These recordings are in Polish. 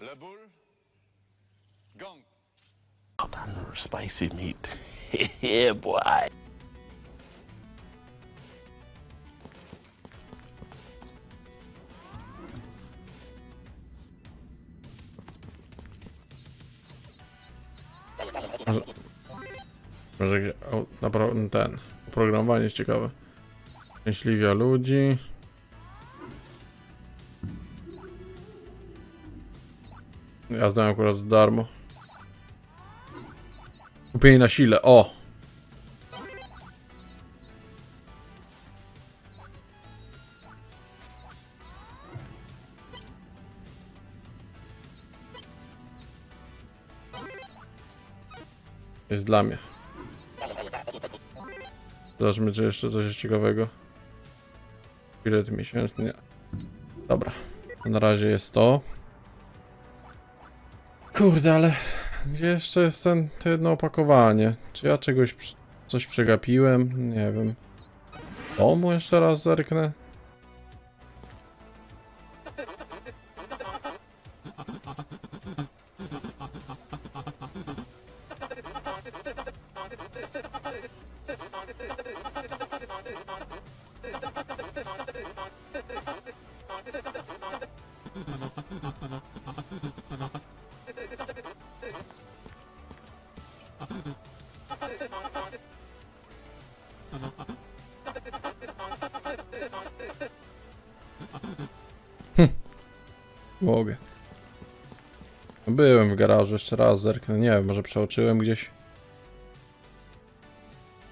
Le boule. Gong. Spicy meat. yeah, boy. Może o, naprawdę ten. Oprogramowanie jest ciekawe. Szczęśliwia ludzi. Ja znam akurat za darmo. Kupienie na sile, o! Jest dla mnie. Zobaczmy, czy jeszcze coś jest ciekawego. Bilet miesięczny. Dobra. Na razie jest to. Kurde, ale gdzie jeszcze jest ten, to jedno opakowanie? Czy ja czegoś, coś przegapiłem? Nie wiem. O, mu jeszcze raz zerknę. Garażu, jeszcze raz zerknę. Nie wiem, może przeoczyłem gdzieś.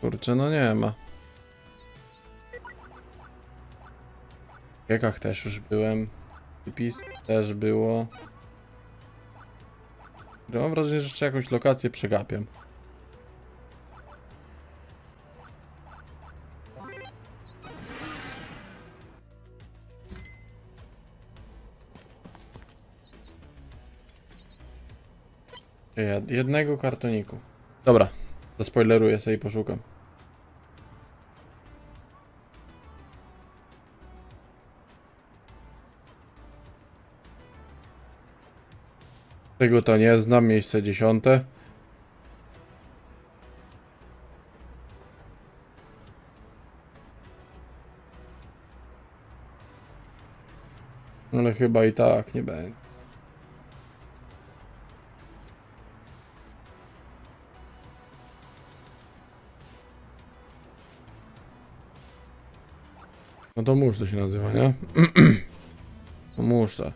Kurczę, no nie ma. W piekach też już byłem. Pipis też było. Mam wrażenie, że jeszcze jakąś lokację przegapiam. Jednego kartoniku. Dobra, zaspoileruję sobie i poszukam. Tego to nie znam, miejsce dziesiąte. Ale chyba i tak nie będzie. No to mórz to się nazywa, nie? No mórz to.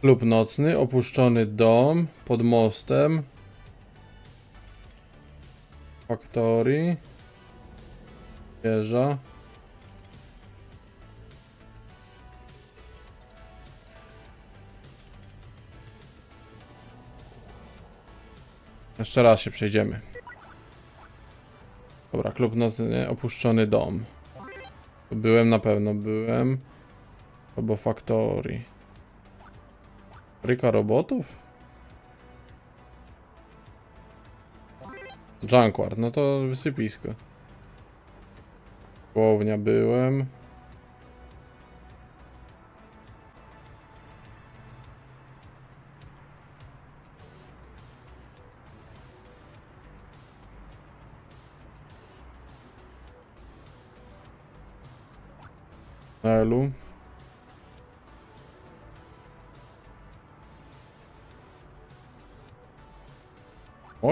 Klub nocny, opuszczony dom pod mostem. Factory. Wieża. Jeszcze raz się przejdziemy. Dobra, klub nocny, opuszczony dom. Byłem na pewno, byłem. Albo Factory. Fabryka robotów? Junkyard, no to wysypisko. Połownia byłem.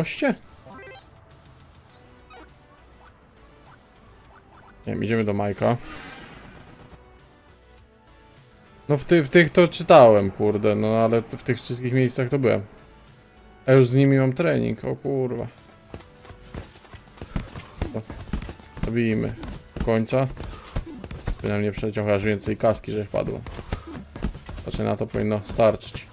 Moście? Nie wiem, idziemy do Majka. No w, ty, w tych to czytałem, kurde, no ale w tych wszystkich miejscach to byłem. A już z nimi mam trening, o kurwa. Zabijmy do końca. Przeciąg aż więcej kaski, że wpadło. Znaczy na to powinno starczyć.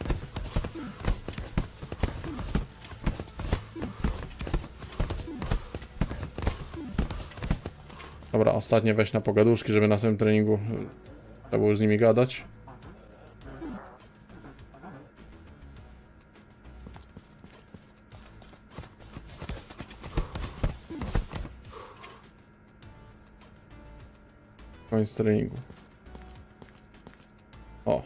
Dobra, ostatnie weź na pogaduszki, żeby na następnym treningu y, trzeba było z nimi gadać. Koniec treningu. O.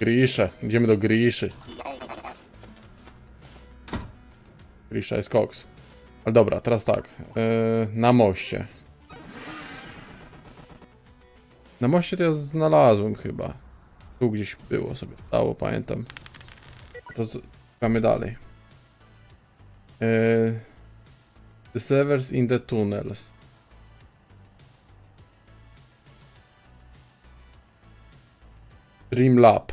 Grisze. Idziemy do Griszy. Grisza jest koks. Ale dobra, teraz tak. Yy, na moście. Na moście to ja znalazłem chyba. Tu gdzieś było sobie stało, pamiętam. To szukamy dalej. Yy, the servers in the tunnels. Dream Lab.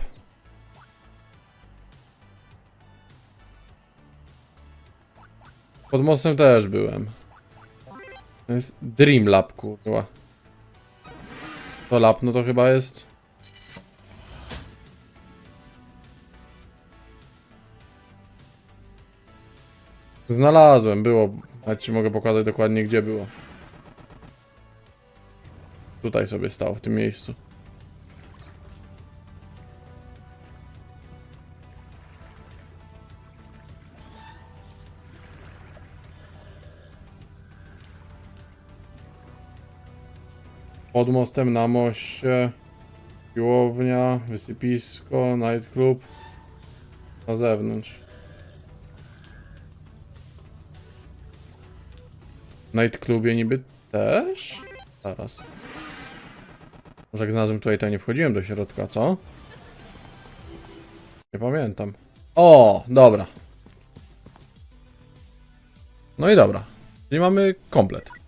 Pod mostem też byłem. To jest Dream Lab, kurwa. To lab, no to chyba jest... Znalazłem, było. Nawet ci mogę pokazać dokładnie gdzie było. Tutaj sobie stał, w tym miejscu. Pod mostem na moście. Siłownia, wysypisko, nightclub. Na zewnątrz. W nightclubie niby też? Zaraz. Może jak znalazłem tutaj, to nie wchodziłem do środka, co? Nie pamiętam. O, dobra. No i dobra. Czyli mamy komplet.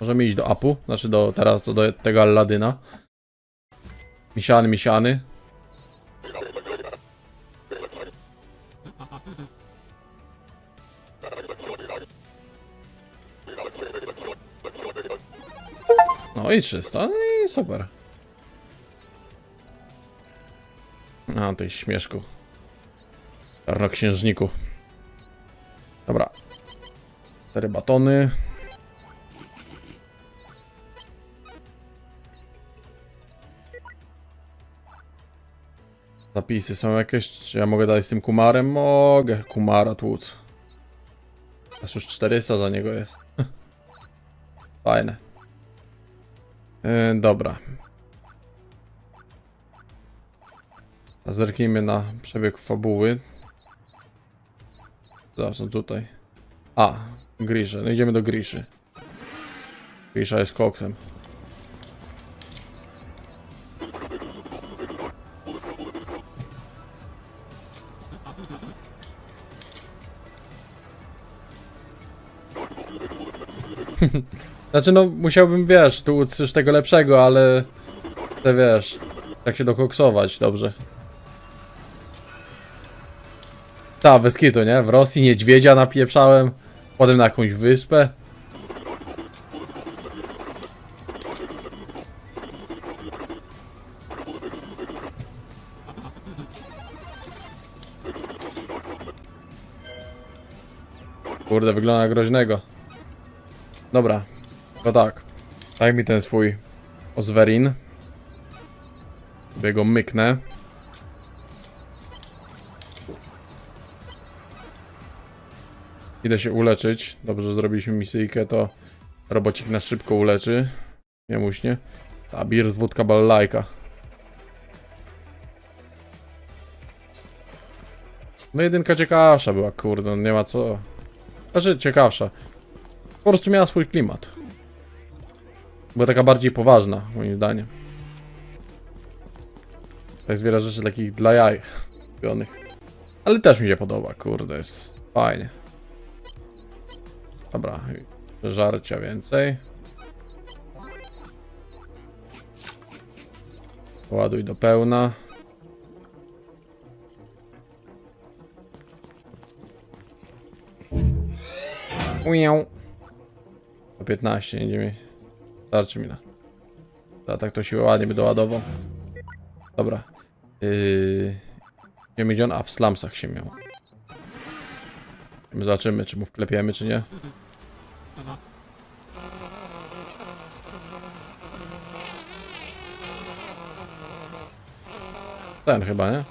Możemy iść do apu, znaczy do teraz to do tego Alladyna. Misiany, misiany. No i 300, no i super. A, tej śmieszku. Czarnoksiężniku. Dobra. Cztery batony. Zapisy są jakieś? Czy ja mogę dalej z tym kumarem? Mogę kumara tłuc. Aż już 400 za niego jest. Fajne. Yy, dobra. A Zerknijmy na przebieg fabuły. Zaraz są tutaj. A, Grisze. No idziemy do Griszy. Grisza jest koksem. Znaczy no, musiałbym, wiesz, tu coś tego lepszego, ale... Te wiesz, tak się dokoksować, dobrze. Ta, bez nie? W Rosji niedźwiedzia napieprzałem, potem na jakąś wyspę. Kurde, wygląda groźnego. Dobra, to tak. Daj mi ten swój Ozwerin. Sobie go myknę. Idę się uleczyć. Dobrze, zrobiliśmy misyjkę, to robocik nas szybko uleczy. Nie muśnie. A bir z wódka balajka. No jedynka ciekawsza była, kurde, no nie ma co. Znaczy ciekawsza. Po prostu miała swój klimat. Była taka bardziej poważna, moim zdaniem. To jest wiele rzeczy takich dla jaj kupionych. Ale też mi się podoba, kurde, jest fajnie. Dobra, żarcia więcej. Ładuj do pełna. Uję. Po 15, nie mi. Starczy mi na. A tak to się ładnie by doładował. Dobra. Yy... Nie wiem gdzie on, a w slumsach się miał. My zobaczymy, czy mu wklepiemy, czy nie. Ten chyba, nie?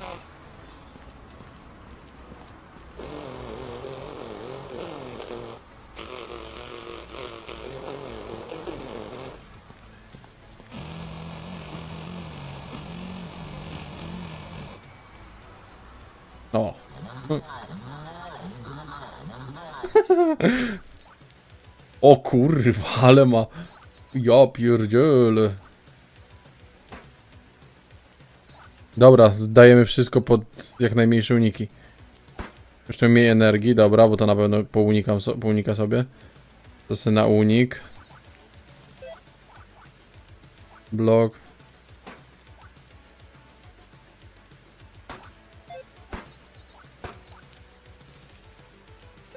Kurwa, ale ma... Ja pierdzielę. Dobra, dajemy wszystko pod jak najmniejsze uniki. Jeszcze mniej energii, dobra, bo to na pewno pounikam so, pounika sobie. To na unik. Blok.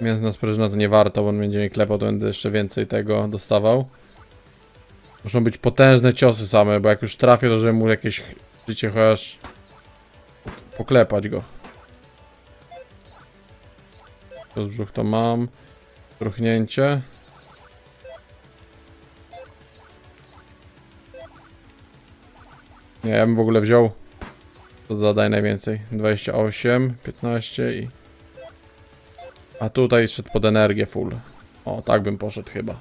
Mięsna sprężyna to nie warto, bo on będzie mnie klepał, to będę jeszcze więcej tego dostawał. Muszą być potężne ciosy same, bo jak już trafię, to żeby mu jakieś życie chociaż poklepać go. Z brzuch to mam. Truchnięcie. Nie, ja bym w ogóle wziął. To zadaje najwięcej. 28, 15 i... A tutaj szedł pod energię full. O, tak bym poszedł chyba.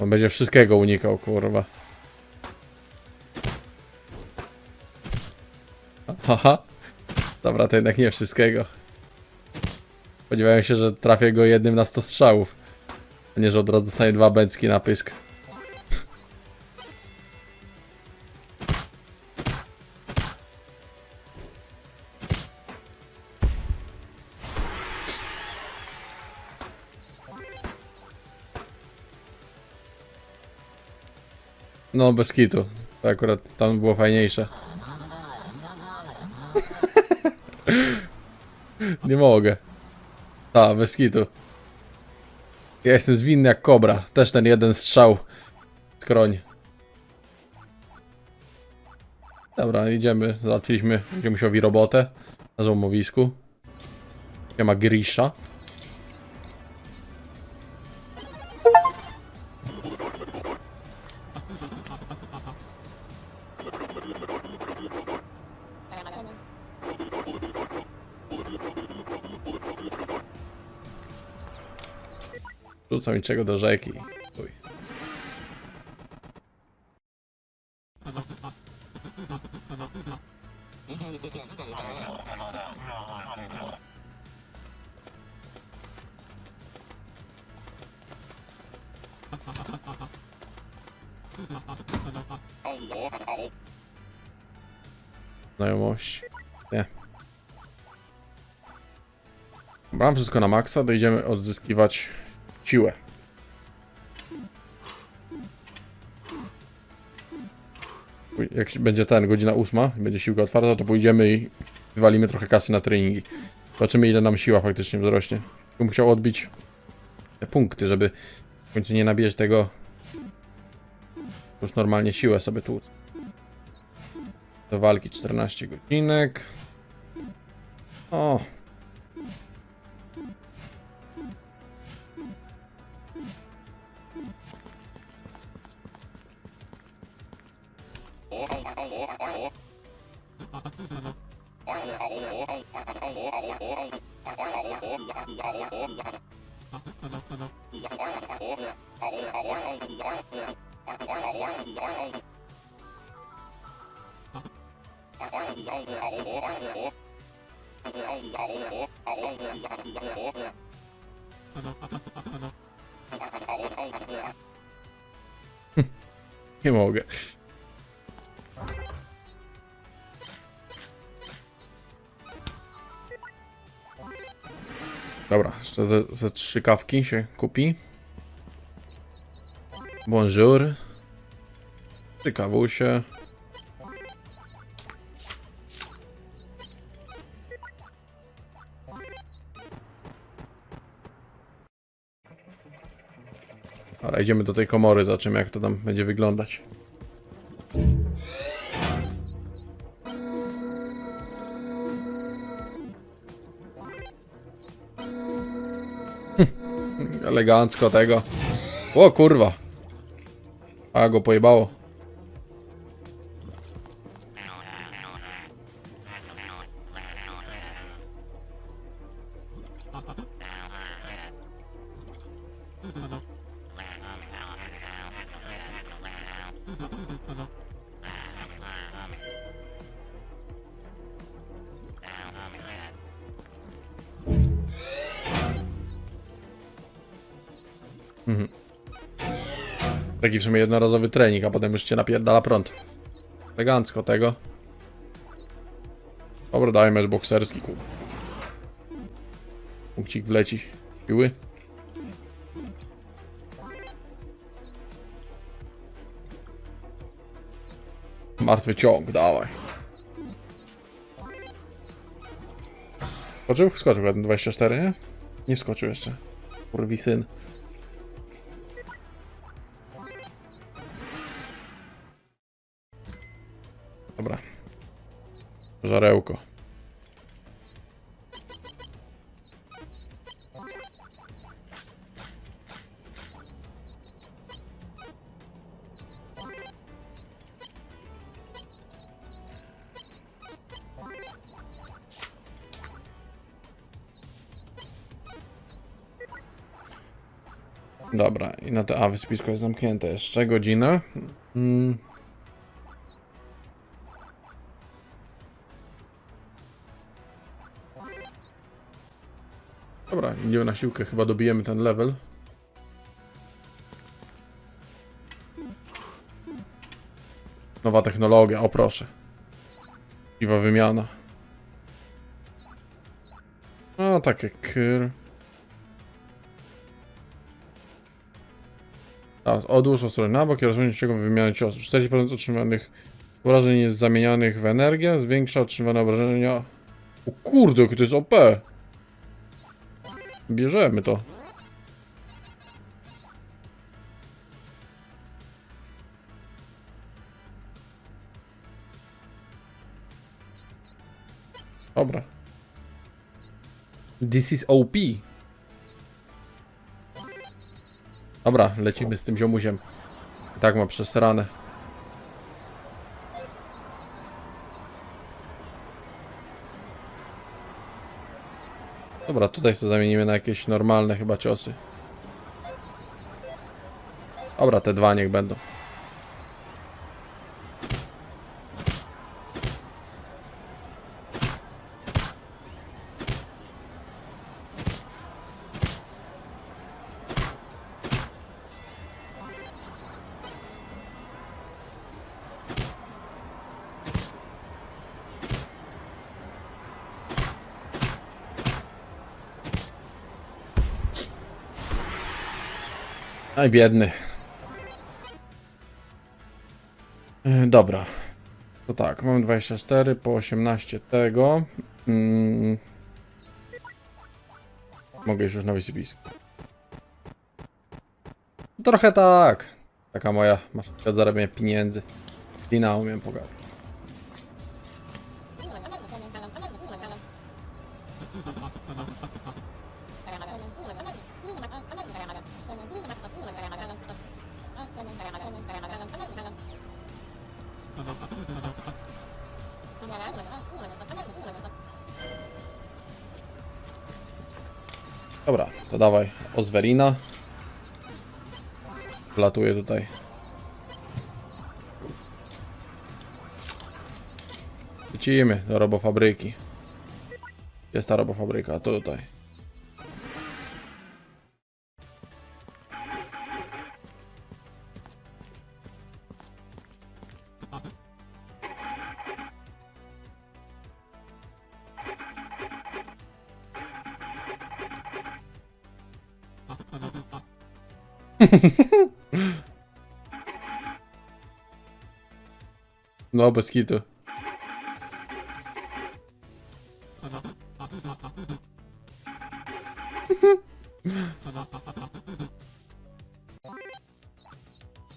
On będzie wszystkiego unikał, kurwa. Haha. Dobra, to jednak nie wszystkiego. Spodziewałem się, że trafię go jednym na 100 strzałów. A nie, że od razu dostanie dwa bęcki na pysk. No, bez kitu. To akurat tam było fajniejsze. Nie mogę. A, bez kitu. Ja jestem zwinny jak kobra. Też ten jeden strzał. Skroń. Dobra, idziemy. Załatwiliśmy ziomusiowi robotę na złomowisku. Ja ma Grisha. Rzucam niczego do rzeki. Uj. Znajomość. Nie. Mam wszystko na maksa, dojdziemy odzyskiwać siłę. Jak będzie ten, godzina ósma, będzie siłka otwarta, to pójdziemy i wywalimy trochę kasy na treningi. Zobaczymy ile nam siła faktycznie wzrośnie. Bym musiał odbić te punkty, żeby w końcu nie nabijać tego już normalnie siłę sobie tłuc. Do walki 14 godzinek. O, nie mogę. Dobra, jeszcze ze, ze trzy kawki się kupi. Bonjour. Trzy kawusie. Dobra, idziemy do tej komory, zobaczymy jak to tam będzie wyglądać. Elegancko tego. O kurwa. A go pojebało. Taki w sumie jednorazowy trening, a potem już cię napierdala prąd. Elegancko tego. Dobra, daj mecz bokserski, kur. Punkcik wleci. Piły. Martwy ciąg, dawaj. Skoczył? Skoczył, jeden 24, nie? Nie wskoczył jeszcze. Kurwi syn. Żarełko. Dobra, i na te. A, wyspisko jest zamknięte jeszcze. Godzina. Mm. Dobra, idziemy na siłkę, chyba dobijemy ten level. Nowa technologia, o proszę. Piwa wymiana. No, takie kyr. Teraz odłóż ostrze na bok i rozwiąż się wymiany ciosów. 40% otrzymanych obrażeń jest zamienianych w energię, zwiększa otrzymane obrażenia. O kurde, to jest OP! Bierzemy to. Dobra. This is OP. Dobra, lecimy z tym ziomuziem. Tak ma przesrane. Dobra, tutaj sobie zamienimy na jakieś normalne chyba ciosy. Dobra, te dwa niech będą. Aj, biedny. E, Dobra. To tak, mam 24 po 18 tego. Mm. Mogę już na wysypisku. Trochę tak. Taka moja maszynka od zarabiania pieniędzy. Dina umiem pogadać. Dawaj Ozwerina. Wlatuję tutaj. Lecimy do robofabryki. Jest ta robofabryka, tutaj. No, bez kitu.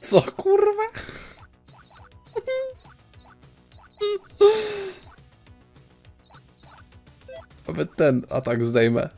Co kurwa? Nawet ten atak zdejmę.